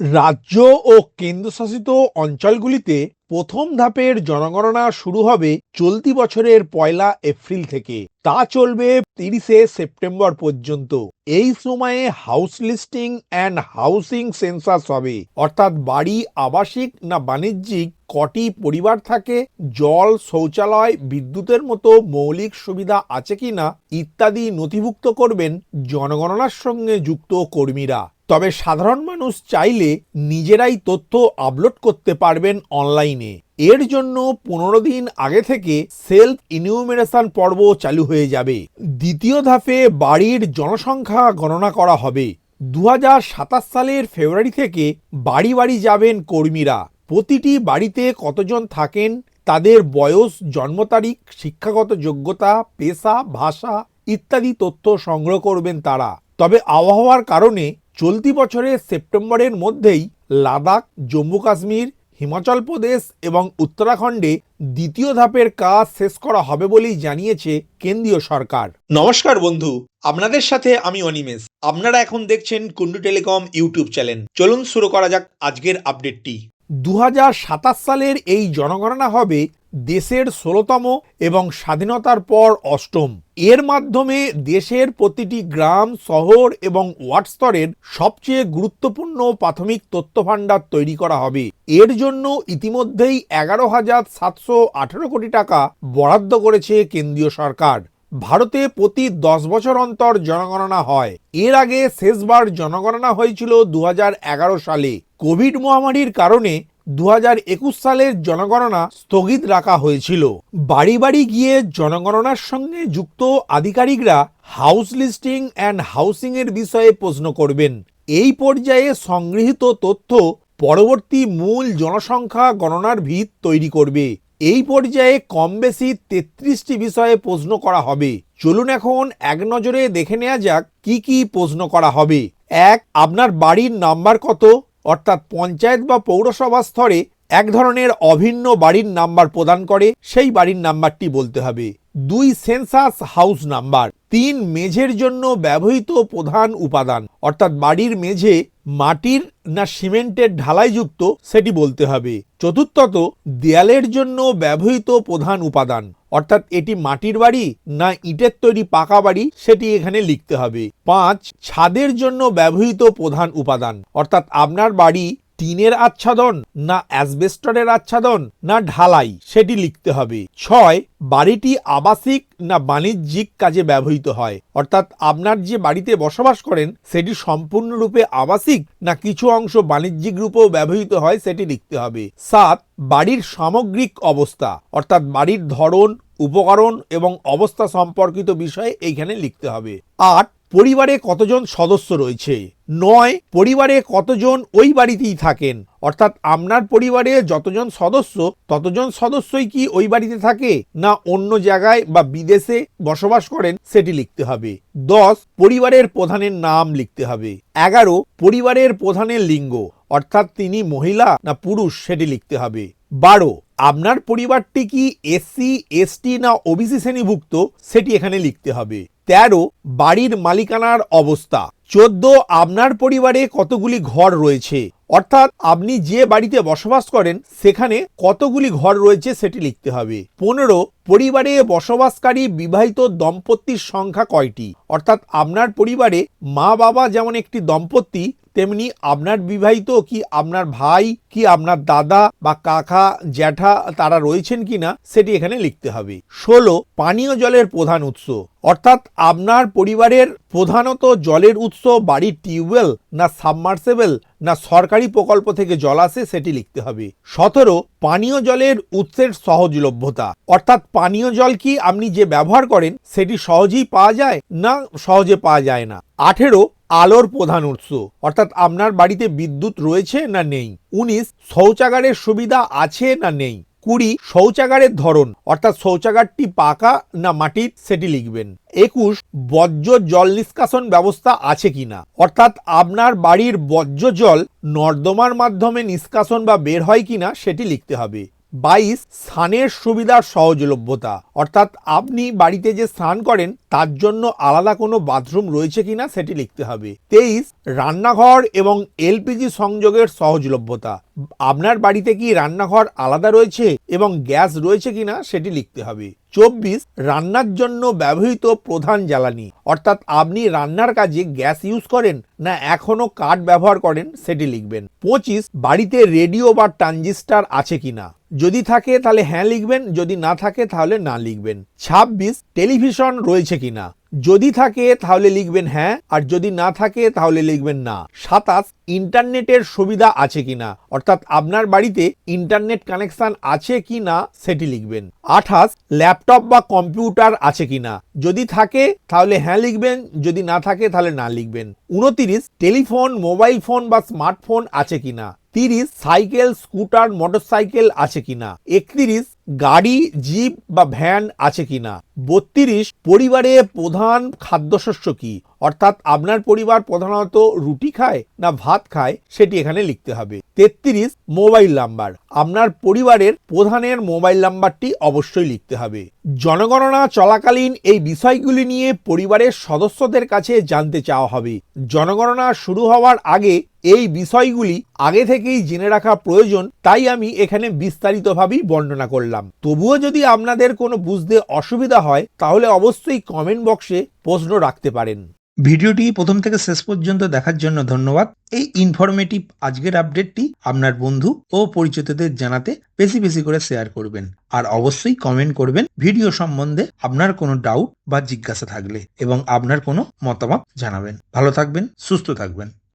রাজ্য ও কেন্দ্রশাসিত অঞ্চলগুলিতে প্রথম ধাপের জনগণনা শুরু হবে চলতি বছরের পয়লা এপ্রিল থেকে। তা চলবে তিরিশে সেপ্টেম্বর পর্যন্ত। এই সময়ে house listing and housing census হবে। অর্থাৎ বাড়ি, আবাসিক না বাণিজ্যিক কটি পরিবার থাকে, জল, শৌচালয়, বিদ্যুতের মতো মৌলিক সুবিধা আছে কিনা ইত্যাদি নথিভুক্ত করবেন জনগণনার সঙ্গে যুক্ত কর্মীরা। তবে সাধারণ মানুষ চাইলে নিজেরাই তথ্য আপলোড করতে পারবেন অনলাইনে। এর জন্য পনেরো দিন আগে থেকে সেলফ ইনিউমিনেশন পর্ব চালু হয়ে যাবে। দ্বিতীয় ধাপে বাড়ির জনসংখ্যা গণনা করা হবে। দু হাজার সাতাশ সালের ফেব্রুয়ারি থেকে বাড়ি বাড়ি যাবেন কর্মীরা। প্রতিটি বাড়িতে কতজন থাকেন, তাদের বয়স, জন্ম তারিখ, শিক্ষাগত যোগ্যতা, পেশা, ভাষা ইত্যাদি তথ্য সংগ্রহ করবেন তারা। তবে আবহাওয়ার কারণে চলতি বছরের সেপ্টেম্বরের মধ্যেই লাদাখ জম্মু কাশ্মীর হিমাচল প্রদেশ এবং উত্তরাখণ্ডে দ্বিতীয় ধাপের কাজ শেষ করা হবে বলেই জানিয়েছে কেন্দ্রীয় সরকার। নমস্কার বন্ধু আপনাদের সাথে আমি অনিমেষ। আপনারা এখন দেখছেন কুন্ডু টেলিকম ইউটিউব চ্যানেল। চলুন শুরু করা যাক আজকের আপডেটটি। দু হাজার সাতাশ সালের এই জনগণনা হবে দেশের ষোলোতম এবং স্বাধীনতার পর অষ্টম। এর মাধ্যমে দেশের প্রতিটি গ্রাম, শহর এবং ওয়ার্ড স্তরের সবচেয়ে গুরুত্বপূর্ণ প্রাথমিক তথ্য ভাণ্ডার তৈরি করা হবে। এর জন্য ইতিমধ্যেই এগারো হাজার সাতশো আঠেরো কোটি টাকা বরাদ্দ করেছে কেন্দ্রীয় সরকার। ভারতে প্রতি দশ বছর অন্তর জনগণনা হয়। এর আগে শেষবার জনগণনা হয়েছিল দু হাজার এগারো সালে। কোভিড মহামারীর কারণে দু হাজার একুশ সালের জনগণনা স্থগিত রাখা হয়েছিল। বাড়ি বাড়ি গিয়ে জনগণনার সঙ্গে যুক্ত আধিকারিকরা হাউস লিস্টিং অ্যান্ড হাউসিং এর বিষয়ে প্রশ্ন করবেন। এই পর্যায়ে সংগৃহীত তথ্য পরবর্তী মূল জনসংখ্যা গণনার ভিত তৈরি করবে। এই পর্যায়ে কম বেশি তেত্রিশটি বিষয়ে প্রশ্ন করা হবে। চলুন এখন এক নজরে দেখে নেওয়া যাক কি কি প্রশ্ন করা হবে। এক, আপনার বাড়ির নাম্বার কত? অর্থাৎ পঞ্চায়েত বা পৌরসভা স্তরে এক ধরনের অভিন্ন বাড়ির নাম্বার প্রদান করে, সেই বাড়ির নাম্বারটি বলতে হবে। দুই সেন্সাস হাউস নাম্বার। তিন মেঝের জন্য ব্যবহৃত প্রধান উপাদান। অর্থাৎ বাড়ির মেঝে মাটির না সিমেন্টের ঢালাইযুক্ত সেটি বলতে হবে। চতুর্থত, দেয়ালের জন্য ব্যবহৃত প্রধান উপাদান। অর্থাৎ এটি মাটির বাড়ি না ইটের তৈরি পাকা বাড়ি সেটি এখানে লিখতে হবে। পাঁচ, ছাদের জন্য ব্যবহৃত প্রধান উপাদান। অর্থাৎ আপনার বাড়ি টিনের আচ্ছাদন, না অ্যাসবেস্টরের আচ্ছাদন, না ঢালাই, সেটি লিখতে হবে। ছয়, বাড়িটি আবাসিক না বাণিজ্যিক কাজে ব্যবহৃত হয়? অর্থাৎ আপনার যে বাড়িতে বসবাস করেন, সেটি সম্পূর্ণরূপে আবাসিক না কিছু অংশ বাণিজ্যিক রূপেও ব্যবহৃত হয়, সেটি লিখতে হবে। সাত, বাড়ির সামগ্রিক অবস্থা, অর্থাৎ বাড়ির ধরন, উপকরণ এবং অবস্থা সম্পর্কিত বিষয়ে এইখানে লিখতে হবে। আট পরিবারে কতজন সদস্য রয়েছে? নয়, পরিবারে কতজন ওই বাড়িতেই থাকেন? অর্থাৎ আপনার পরিবারে যতজন সদস্য, ততজন সদস্যই কি ওই বাড়িতে থাকে? না অন্য জায়গায় বা বিদেশে বসবাস করেন? সেটি লিখতে হবে। দশ, পরিবারের প্রধানের নাম লিখতে হবে। এগারো, পরিবারের প্রধানের লিঙ্গ, অর্থাৎ তিনি মহিলা না পুরুষ, সেটি লিখতে হবে। বারো আপনার পরিবারটি কি এসসি এসটি না ওবিসি শ্রেণীভুক্ত সেটি এখানে লিখতে হবে। তেরো, বাড়ির মালিকানার অবস্থা। চোদ্দ, আপনার পরিবারে কতগুলি ঘর রয়েছে? অর্থাৎ আপনি যে বাড়িতে বসবাস করেন, সেখানে কতগুলি ঘর রয়েছে সেটি লিখতে হবে। পনেরো, পরিবারে বসবাসকারী বিবাহিত দম্পতির সংখ্যা কয়টি? অর্থাৎ আপনার পরিবারে মা বাবা যেমন একটি দম্পতি তেমনি আপনার বিবাহিত কি আপনার ভাই, কি আপনার দাদা বা কাকা, জ্যাঠা তারা রয়েছেন কিনা সেটি এখানে লিখতে হবে। ষোলো, পানীয় জলের প্রধান উৎস। অর্থাৎ আপনার পরিবারের প্রধানত জলের উৎস বাড়ির টিউবওয়েল না সাবমার্সেবেল না সরকারি প্রকল্প থেকে জল আসে সেটি লিখতে হবে। সতেরো, পানীয় জলের উৎসের সহজলভ্যতা। অর্থাৎ পানীয় জল কি আপনি যে ব্যবহার করেন সেটি সহজেই পাওয়া যায় না সহজে পাওয়া যায় না। আঠেরো আলোর প্রধান উৎস। অর্থাৎ আপনার বাড়িতে বিদ্যুৎ রয়েছে না নেই? উনিশ, শৌচাগারের সুবিধা আছে না নেই? কুড়ি, শৌচাগারের ধরন। অর্থাৎ শৌচাগারটি পাকা না মাটির, সেটি লিখবেন। একুশ বর্জ্য জল নিষ্কাশন ব্যবস্থা আছে কিনা অর্থাৎ আপনার বাড়ির বর্জ্য জল নর্দমার মাধ্যমে নিষ্কাশন বা বের হয় কিনা সেটি লিখতে হবে। বাইশ স্নানের সুবিধার সহজলভ্যতা। অর্থাৎ আপনি বাড়িতে যে স্নান করেন, তার জন্য আলাদা কোনো বাথরুম রয়েছে কিনা সেটি লিখতে হবে। তেইশ রান্নাঘর এবং এলপিজি সংযোগের সহজলভ্যতা। আপনার বাড়িতে কি রান্নাঘর আলাদা রয়েছে এবং গ্যাস রয়েছে কিনা সেটি লিখতে হবে। চব্বিশ, রান্নার জন্য ব্যবহৃত প্রধান জ্বালানি। অর্থাৎ আপনি রান্নার কাজে গ্যাস ইউজ করেন না এখনও কাঠ ব্যবহার করেন সেটি লিখবেন। পঁচিশ, বাড়িতে রেডিও বা ট্রানজিস্টার আছে কিনা? যদি থাকে তাহলে হ্যাঁ লিখবেন, যদি না থাকে তাহলে না লিখবেন। ছাব্বিশ, টেলিভিশন রয়েছে কিনা? যদি থাকে, তাহলে লিখবেন হ্যাঁ আর যদি না থাকে, তাহলে লিখবেন না। সাতাশ, ইন্টারনেটের সুবিধা আছে কিনা? অর্থাৎ আপনার বাড়িতে ইন্টারনেট কানেকশন আছে কি না সেটি লিখবেন। আঠাশ, ল্যাপটপ বা কম্পিউটার আছে কিনা? যদি থাকে, তাহলে হ্যাঁ লিখবেন, যদি না থাকে, তাহলে না লিখবেন। উনতিরিশ টেলিফোন, মোবাইল ফোন বা স্মার্টফোন আছে কিনা? তিরিশ, সাইকেল, স্কুটার, মোটরসাইকেল আছে কিনা? একত্রিশ, গাড়ি, জিপ বা ভ্যান আছে কিনা? বত্রিশ, পরিবারে প্রধান খাদ্যশস্য কি? অর্থাৎ আপনার পরিবার প্রধানত রুটি খায় না ভাত খায়, সেটি এখানে লিখতে হবে। তেত্রিশ, মোবাইল নাম্বার। আপনার পরিবারের প্রধানের মোবাইল নাম্বারটি অবশ্যই লিখতে হবে। জনগণনা চলাকালীন এই বিষয়গুলি নিয়ে পরিবারের সদস্যদের কাছে জানতে চাওয়া হবে। জনগণনা শুরু হওয়ার আগে এই বিষয়গুলি আগে থেকেই জেনে রাখা প্রয়োজন, তাই আমি এখানে বিস্তারিতভাবেই বর্ণনা করলাম। তবুও যদি আপনাদের কোনো বুঝতে অসুবিধা হয়, তাহলে অবশ্যই কমেন্ট বক্সে প্রশ্ন রাখতে পারেন। ভিডিওটি প্রথম থেকে শেষ পর্যন্ত দেখার জন্য ধন্যবাদ। এই ইনফরমেটিভ আজকের আপডেটটি আপনার বন্ধু ও পরিচিতদের জানাতে বেশি বেশি করে শেয়ার করবেন। আর অবশ্যই কমেন্ট করবেন ভিডিও সম্বন্ধে আপনার কোনো ডাউট বা জিজ্ঞাসা থাকলে এবং আপনার কোনো মতামত জানাবেন। ভালো থাকবেন, সুস্থ থাকবেন।